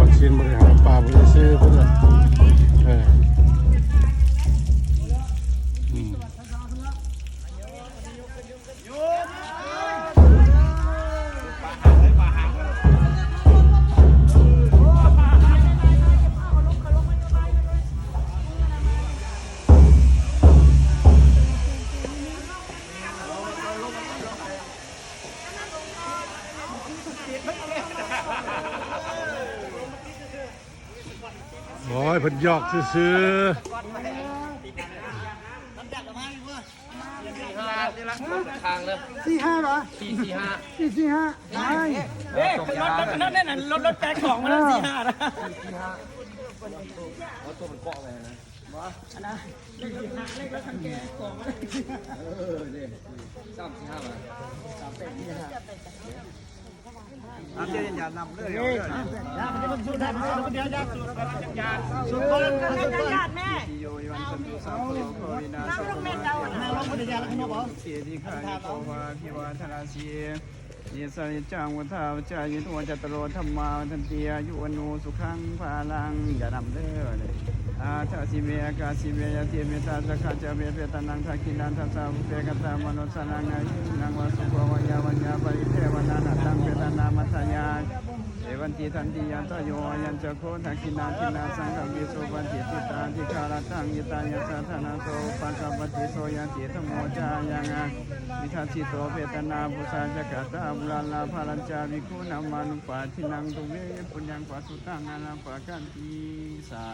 วัคซีนบริหาร โอ้ยเพิ่นหยอกซื้อทางเลยสี่ห้าเหรอสี่สี่ห้าสี่สี่ห้าไม่เอ๊ะรถรถนั่นนั่นรถรถแปลของมาแล้วสี่ห้านะสามสี่ห้ามาน้ำเย็นอย่านำเลยเอาเลยน้ำมันจะมันสู้ได้ มันสู้เดียวยาสูบจักรยานสูบคนญาติแม่โยวันสันตุสาโลโควินาสกุมาน้ำลงพุทธญาแล้วข้างนอบอกเสียดีค่ะโตวาพิวาธนาสีเยสัยจังวัฏาวจายุทวจัตโรธรรมาทันเตียยุวนูสุขังภาลังอย่านำเด้อเลยอาทาสิเมกาสิเมยติเมตาสกาจเมเปตานังทักินันทัสสะเปกตามโนสนังอายุนังวสุภวัยวัญญาปริเทวนานังเปตานามัทยา เอ วันติทันติยันตโยยันจะโคทักินาทินาสังฆวิสุวันติติตาทิคาราตังยิตายัสสะธนาโสปัสสะปฏิโสยันติธรรมโมจายังะวิทัสสิโตเวทนาบุษาจักตาบุลาลาภาลัญจาวิคุนามานุปาทินังตุเวปุญญังปัสสุตังอนาปะกันติสา